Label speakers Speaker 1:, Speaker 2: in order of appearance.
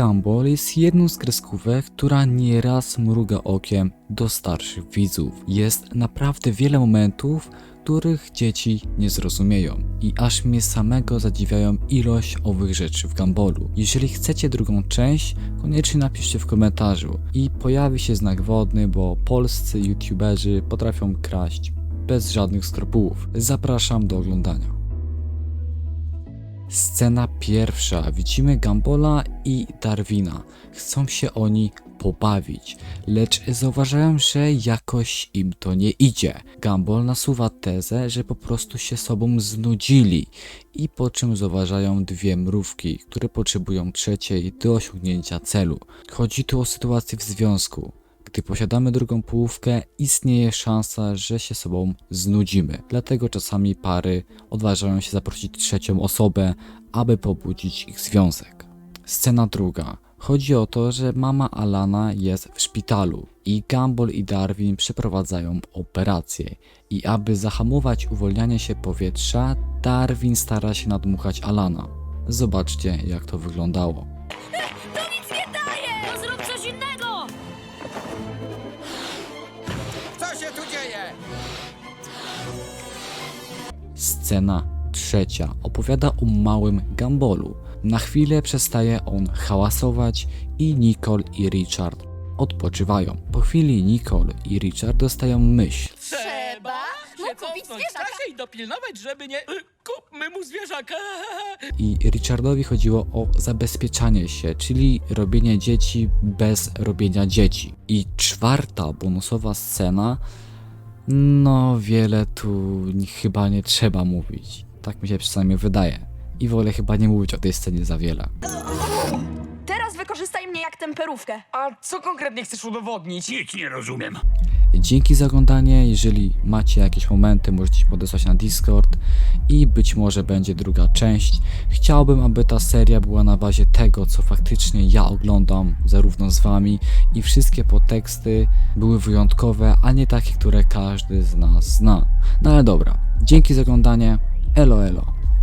Speaker 1: Gumball jest jedną z kreskówek, która nieraz mruga okiem do starszych widzów. Jest naprawdę wiele momentów, których dzieci nie zrozumieją i aż mnie samego zadziwiają ilość owych rzeczy w Gumballu. Jeżeli chcecie drugą część, koniecznie napiszcie w komentarzu i pojawi się znak wodny, bo polscy youtuberzy potrafią kraść bez żadnych skrupułów. Zapraszam do oglądania. Scena pierwsza. Widzimy Gambola i Darwina. Chcą się oni pobawić, lecz zauważają, że jakoś im to nie idzie. Gumball nasuwa tezę, że po prostu się sobą znudzili i po czym zauważają dwie mrówki, które potrzebują trzeciej do osiągnięcia celu. Chodzi tu o sytuację w związku. Gdy posiadamy drugą połówkę, istnieje szansa, że się sobą znudzimy. Dlatego czasami pary odważają się zaprosić trzecią osobę, aby pobudzić ich związek. Scena druga. Chodzi o to, że mama Alana jest w szpitalu i Gumball i Darwin przeprowadzają operację. I aby zahamować uwolnianie się powietrza, Darwin stara się nadmuchać Alana. Zobaczcie, jak to wyglądało. Scena trzecia opowiada o małym Gambolu. Na chwilę przestaje on hałasować i Nicole i Richard odpoczywają. Po chwili Nicole i Richard dostają myśl.
Speaker 2: Trzeba się
Speaker 3: kupić
Speaker 2: cofnąć w
Speaker 3: zwierzaka.
Speaker 2: czasie i dopilnować, żeby nie... y, Kupmy mu zwierzaka!
Speaker 1: I Richardowi chodziło o zabezpieczanie się, czyli robienie dzieci bez robienia dzieci. I czwarta bonusowa scena, no wiele tu chyba nie trzeba mówić. Tak mi się przynajmniej wydaje. I wolę chyba nie mówić o tej scenie za wiele.
Speaker 4: Teraz wykorzystaj mnie jak temperówkę.
Speaker 2: A co konkretnie chcesz udowodnić?
Speaker 5: Nic nie rozumiem.
Speaker 1: Dzięki za oglądanie. Jeżeli macie jakieś momenty, możecie podesłać na Discord i być może będzie druga część. Chciałbym, aby ta seria była na bazie tego, co faktycznie ja oglądam, zarówno z wami i wszystkie podteksty były wyjątkowe, a nie takie, które każdy z nas zna. No ale dobra. Dzięki za oglądanie. Elo elo.